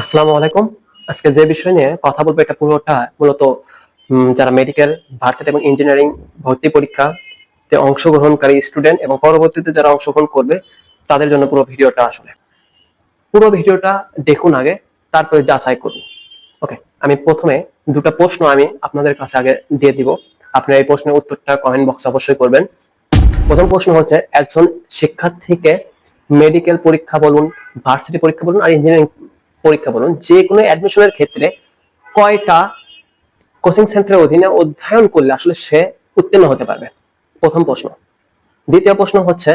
আসসালামু আলাইকুম। আজকে যে বিষয় নিয়ে কথা বলব, এটা পুরোটা মূলত যারা মেডিকেল ভার্সিটি এবং ইঞ্জিনিয়ারিং ভর্তি পরীক্ষা পরীক্ষাতে অংশগ্রহণকারী স্টুডেন্ট এবং পরবর্তীতে যারা অংশগ্রহণ করবে, তাদের জন্য পুরো ভিডিওটা আসলে। পুরো ভিডিওটা দেখুন আগে, তারপরে যাচাই করুন। ওকে আমি প্রথমে দুটো প্রশ্ন আমি আপনাদের কাছে আগে দিয়ে দিব। আপনারা এই প্রশ্নের উত্তরটা কমেন্ট বক্সে অবশ্যই করবেন। প্রথম প্রশ্ন হচ্ছে, একজন শিক্ষার্থীকে মেডিকেল পরীক্ষা বলুন ভার্সিটি পরীক্ষা বলুন আর ইঞ্জিনিয়ারিং পরীক্ষা বলুন যে কোনো অ্যাডমিশনের ক্ষেত্রে কয়টা কোচিং সেন্টারের অধীনে অধ্যয়ন করলে আসলে সে উত্তীর্ণ হতে পারবে? প্রথম প্রশ্ন। দ্বিতীয় প্রশ্ন হচ্ছে,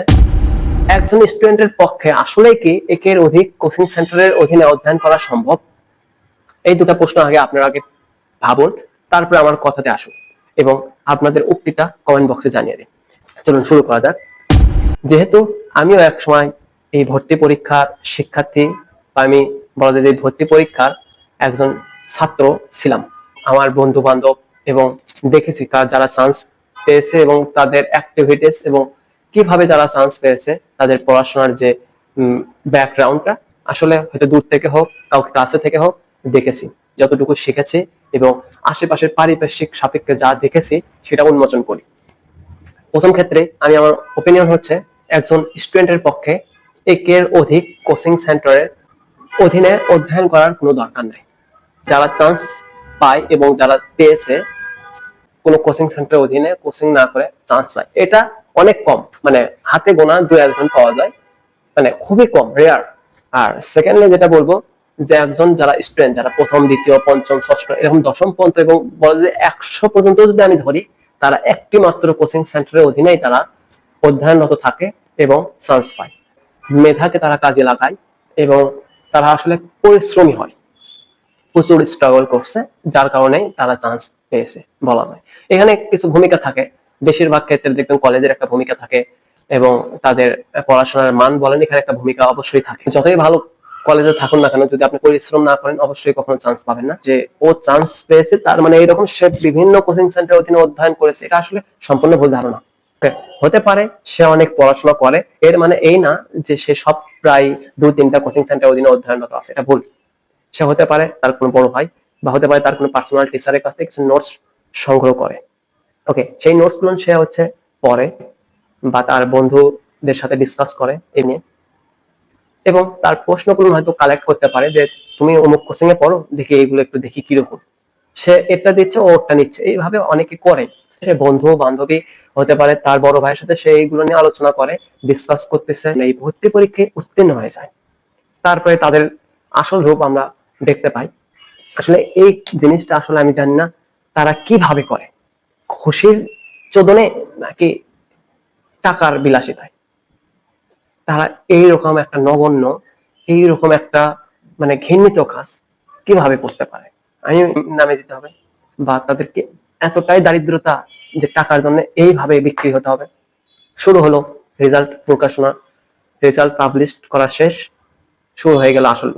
একজন স্টুডেন্টের পক্ষে আসলে কি একের অধিক কোচিং সেন্টারের অধীনে অধ্যয়ন করা সম্ভব? এই দুটো প্রশ্ন আগে আপনারা আগে ভাবুন, তারপরে আমার কথাতে আসুন এবং আপনাদের উক্তিটা কমেন্ট বক্সে জানিয়ে দিন। চলুন শুরু করা যাক। যেহেতু আমিও এক সময় এই ভর্তি পরীক্ষার শিক্ষার্থী বা আমি বলা যায় ভর্তি পরীক্ষার একজন ছাত্র ছিলাম। আমার বন্ধু বান্ধব এবং দেখেছি কার যারা চান্স পেয়েছে এবং তাদের অ্যাক্টিভিটিস এবং কীভাবে যারা চান্স পেয়েছে, তাদের পড়াশোনার যে ব্যাকগ্রাউন্ডটা আসলে হয়তো দূর থেকে হোক, কাউকে কাছে থেকে হোক, দেখেছি। যতটুকু শিখেছি এবং আশেপাশের পারিপার্শ্বিক সাপেক্ষে যা দেখেছি, সেটা উন্মোচন করি। প্রথম ক্ষেত্রে আমি আমার ওপিনিয়ন হচ্ছে, একজন স্টুডেন্টের পক্ষে একের অধিক কোচিং সেন্টারের অধীনে অধ্যয়ন করার কোনো দরকার নেই। যারা চান্স পায় এবং যারা পেয়েছে, কোনো কোচিং সেন্টারের অধীনে কোচিং না করে চান্স পায়। এটা অনেক কম মানে হাতে গোনা দু একজন পাওয়া যায় মানে খুবই কম রেয়ার আর সেকেন্ডলি যেটা বলব, যে একজন যারা স্টুডেন্ট যারা প্রথম, দ্বিতীয়, পঞ্চম, ষষ্ঠ, এরকম দশম পর্যন্ত এবং বলে যায় একশো পর্যন্ত যদি আমি ধরি, তারা একটি মাত্র কোচিং সেন্টারের অধীনেই তারা অধ্যয়নরত থাকে এবং চান্স পায়। মেধাকে তারা কাজে লাগায় এবং তারা আসলে পরিশ্রমী হয়। প্রচুর স্ট্রাগল করছে, যার কারণে তারা চান্স পেয়েছে বলা যায়। এখানে কিছু ভূমিকা থাকে। বেশিরভাগ ক্ষেত্রে দেখবেন কলেজের একটা ভূমিকা থাকে এবং তাদের পড়াশোনার মান বলেন, এখানে একটা ভূমিকা অবশ্যই থাকে। যতই ভালো কলেজে থাকুন না কেন, যদি আপনি পরিশ্রম না করেন, অবশ্যই কখনো চান্স পাবেন না। যে ও চান্স পেয়েছে, তার মানে এইরকম সে বিভিন্ন কোচিং সেন্টার অধীনে অধ্যয়ন করেছে, এটা আসলে সম্পূর্ণ ভুল ধারণা। হতে পারে সে অনেক পড়াশোনা করে। এর মানে এই না যে সে সব প্রায় দুই তিনটা কোচিং সেন্টার অধীনে অধ্যয়নরত আছে। এটা ভুল। সে হতে পারে তার কোনো বড় ভাই বা হতে পারে তার কোনো পার্সোনাল টিচারের কাছ থেকে নোটস সংগ্রহ করে। ওকে সেই নোটসগুলো সে হচ্ছে পড়ে বা তার বন্ধুদের সাথে ডিসকাস করে এ নিয়ে। এবং তার প্রশ্নগুলো হয়তো কালেক্ট করতে পারে যে, তুমি অমুক কোচিং এ পড়ো? দেখি এইগুলো একটু দেখি কীরকম? সে এটা দিচ্ছে ও ওটা নিচ্ছে। এইভাবে অনেকে করে। সে বন্ধু বান্ধবী হতে পারে, তার বড় ভাইয়ের সাথে সে এইগুলো নিয়ে আলোচনা করে ডিসকাস করতেছে, এই ভর্তি পরীক্ষায় উত্তীর্ণ হয়ে যায়। তারপরে তাদের আসল রূপ আমরা দেখতে পাই। আসলে এই জিনিসটা আসলে আমি জানি না, তারা কীভাবে করে। খুশির চোদনে নাকি টাকার বিলাসিতায়? তারা এইরকম একটা নগণ্য, এইরকম একটা মানে ঘৃণিত কাজ কীভাবে করতে পারে? আমি নামে যেতে হবে বা তাদেরকে এতটাই দারিদ্রতা যে টাকার জন্য এইভাবে বিক্রি হতে হবে। শুরু হলো রেজাল্ট প্রকাশনা। রেজাল্ট পাবলিশ করা শেষ, শুরু হয়ে গেল আসল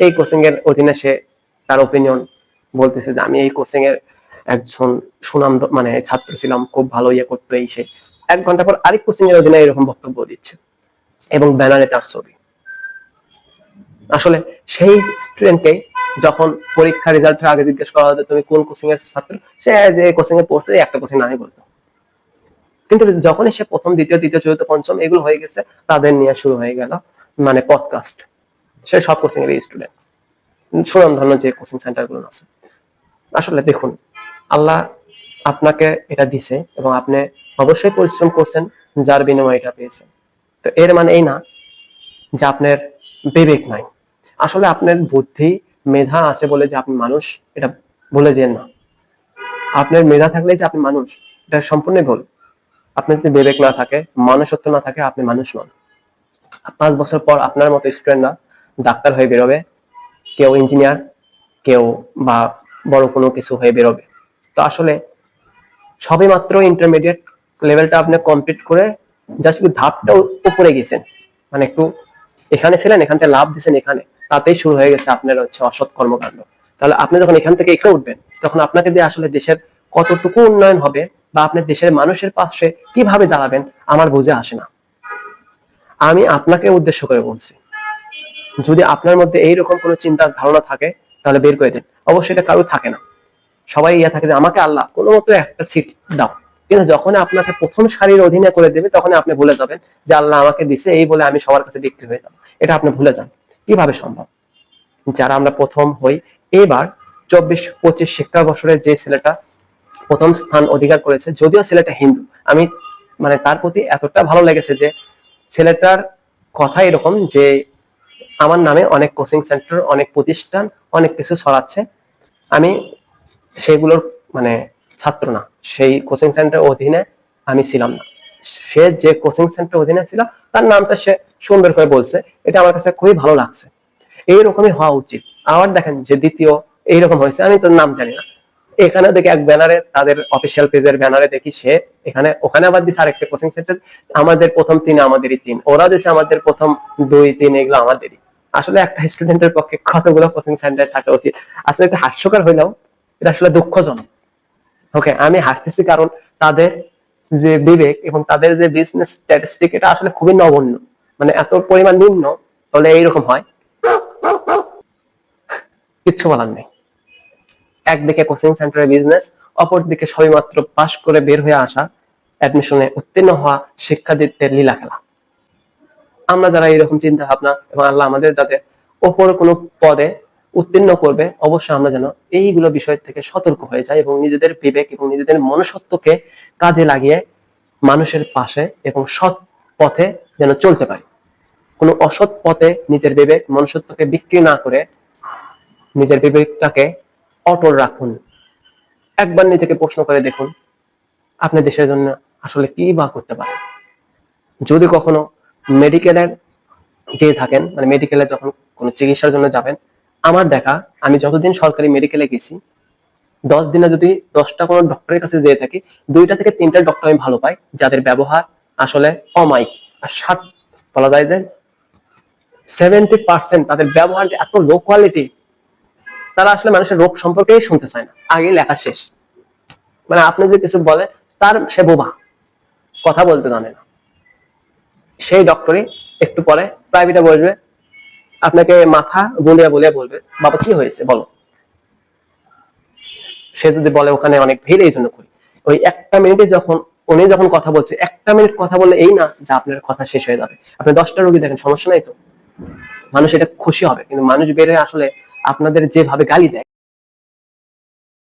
এই কোচিং এর অধীনে সে তার ওপিনিয়ন বলতেছে যে, আমি এই কোচিং এর একজন সুনাম মানে ছাত্র ছিলাম, খুব ভালো ইয়ে করতো এই সে। এক ঘণ্টা পর আরেক কোচিং এর অধীনে এরকম বক্তব্য দিচ্ছে এবং ব্যানারে তার ছবি। আসলে সেই স্টুডেন্টকে যখন পরীক্ষা রেজাল্টের আগে জিজ্ঞেস করা হতো, তুমি কোন কোচিং এর ছাত্র? সে যে কোচিং এ পড়ছে, একটা কোচিং নামই বলতো। কিন্তু যখনই সে প্রথম, দ্বিতীয়, তৃতীয়, চতুর্থ, পঞ্চম এগুলো হয়ে গেছে, তাদের নিয়ে শুরু হয়ে গেল মানে পডকাস্ট সে সব কোচিং এর স্টুডেন্ট সুনাম ধন্য যে কোচিং সেন্টারগুলো আছে। আসলে দেখুন, আল্লাহ আপনাকে এটা দিছে এবং আপনি অবশ্যই পরিশ্রম করছেন, যার বিনিময়ে এটা পেয়েছেন। তো এর মানে এই না যে আপনার বিবেক নাই। আসলে আপনার বুদ্ধি মেধা আছে বলে যে আপনি মানুষ, এটা ভুলে যেন না। আপনার মেধা থাকলে যে আপনি মানুষ, এটা সম্পূর্ণ ভুল। আপনার যদি বিবেক না থাকে, মানুষত্ব না থাকে, আপনি মানুষ নন। পাঁচ বছর পর আপনার মতো স্টুডেন্টরা ডাক্তার হয়ে বেরোবে, কেউ ইঞ্জিনিয়ার কেউ বা বড় কোনো কিছু হয়ে বেরোবে। তো আসলে সবে মাত্র ইন্টারমিডিয়েট লেভেলটা আপনি কমপ্লিট করে জাস্ট একটু ধাপটা উপরে গেছেন। মানে একটু এখানে ছিলেন, এখান থেকে লাভ দিচ্ছেন এখানে। তাতেই শুরু হয়ে গেছে আপনার হচ্ছে অসৎ কর্মকাণ্ড। তাহলে আপনি যখন এখান থেকে এখানে উঠবেন, তখন আপনাকে দিয়ে আসলে দেশের কতটুকু উন্নয়ন হবে বা আপনি দেশের মানুষের পাশে কীভাবে দাঁড়াবেন, আমার বুঝে আসে না। আমি আপনাকে উদ্দেশ্য করে বলছি, যদি আপনার মধ্যে এইরকম কোনো চিন্তা ধারণা থাকে, তাহলে বের করে দিন। অবশ্যই এটা কারও থাকে না। সবাই ইয়া থাকে যে, আমাকে আল্লাহ কোনো মতো একটা সিট দাও। কিন্তু যখন আপনাকে প্রথম সারির অধীনে করে দেবে তখন আপনি ভুলে যাবেন যে, আল্লাহ আমাকে দিছে, এই বলে আমি সবার কাছে বিক্রি হয়ে যাব। এটা আপনি ভুলে যান। কীভাবে সম্ভব? যারা আমরা প্রথম হই, এবার চব্বিশ, পঁচিশ শিক্ষা বছরের যে ছেলেটা প্রথম স্থান অধিকার করেছে, যদিও ছেলেটা হিন্দু, আমি মানে তার প্রতি এতটা ভালো লেগেছে যে ছেলেটার কথা এরকম যে আমার নামে অনেক কোচিং সেন্টার অনেক প্রতিষ্ঠান, অনেক কিছু ছড়াচ্ছে। আমি সেগুলোর মানে ছাত্র না, সেই কোচিং সেন্টার অধীনে আমি ছিলাম না। সে যে কোচিং সেন্টার অধীনে ছিল, তার নামটা সে সুন্দর করে বলছে, এটা আমার কাছে খুবই ভালো লাগছে। এইরকমই হওয়া উচিত। আবার দেখেন যে দ্বিতীয় এইরকম হয়েছে, আমি তো নাম জানি না। এখানে দেখি এক ব্যানারে তাদের অফিসিয়াল পেজের ব্যানারে দেখি সে, এখানে, ওখানে আবার দিচ্ছে আরেকটা কোচিং সেন্টার আমাদের প্রথম তিন আমাদেরই তিন। ওরা দিচ্ছে আমাদের প্রথম দুই তিন, এগুলো আমাদেরই। আসলে একটা স্টুডেন্টের পক্ষে কতগুলো কোচিং সেন্টার থাকা উচিত? আসলে একটা হাস্যকর হইলেও এটা আসলে দুঃখজনক। ওকে আমি হাসতেছি কারণ তাদের যে বিবেক এবং তাদের যে বিজনেস স্ট্যাটিস্টিক এটা আসলে খুবই নগণ্য। মানে এত পরিমাণ নিম্ন, তাহলে এইরকম হয়। কিচ্ছু বলার নেই। একদিকে কোচিং সেন্টারের বিজনেস অপরদিকে সবেমাত্র পাশ করে বের হয়ে আসা অ্যাডমিশনে উত্তীর্ণ হওয়া শিক্ষার্থীদের লীলা খেলা। আমরা যারা এরকম চিন্তা ভাবনা এবং আল্লাহ আমাদের যাতে ওপর কোনো পদে উত্তীর্ণ করবে, অবশ্যই আমরা যেন এইগুলো বিষয় থেকে সতর্ক হয়ে যাই এবং নিজেদের বিবেক এবং নিজেদের মনুষ্যত্বকে কাজে লাগিয়ে মানুষের পাশে এবং সৎ পথে যেন চলতে পারি। কোনো অসৎ পথে নিজের বিবেক, মনুষ্যত্বকে বিক্রি না করে নিজের বিবেকটাকে অটল রাখুন। একবার নিজেকে প্রশ্ন করে দেখুন, আপনি দেশের জন্য আসলে কি বা করতে পারেন? যদি কখনো মেডিকেলের যে থাকেন মানে মেডিকেলে যখন কোনো চিকিৎসার জন্য যাবেন, আমার দেখা, আমি যতদিন সরকারি মেডিকেলে গেছি, দশ দিনে যদি দশটা কোনো ডক্টরের কাছে যেয়ে থাকি, দুইটা থেকে তিনটা ডক্টর আমি ভালো পাই, যাদের ব্যবহার আসলে অমায়িক। আর ষাট বলা যায় যে সেভেন্টি পার্সেন্ট তাদের ব্যবহার যে এত লো কোয়ালিটি তারা আসলে মানুষের রোগ সম্পর্কেই শুনতে চায় না। আগেই লেখা শেষ। মানে আপনি যে কিছু বলে, তার সে বোবা। কথা বলতে জানে না। সেই ডক্টরই একটু পরে প্রাইভেটে বসবে। আপনাকে মাথা গুলিয়া বলিয়া বলবে, বাবা, কি হয়েছে? বলো। সে যদি বলে, ওখানে অনেক ভিড় এই জন্য করি। ওই একটা মিনিটে যখন, উনি যখন কথা বলছে, একটা মিনিট কথা বললে এই না যে আপনার কথা শেষ হয়ে যাবে। আপনি দশটা রোগী দেখেন, সমস্যা নাই তো? মানুষ এটা খুশি হবে কিন্তু মানুষ বেড়ে আসলে আপনাদের যেভাবে গালি দেয়।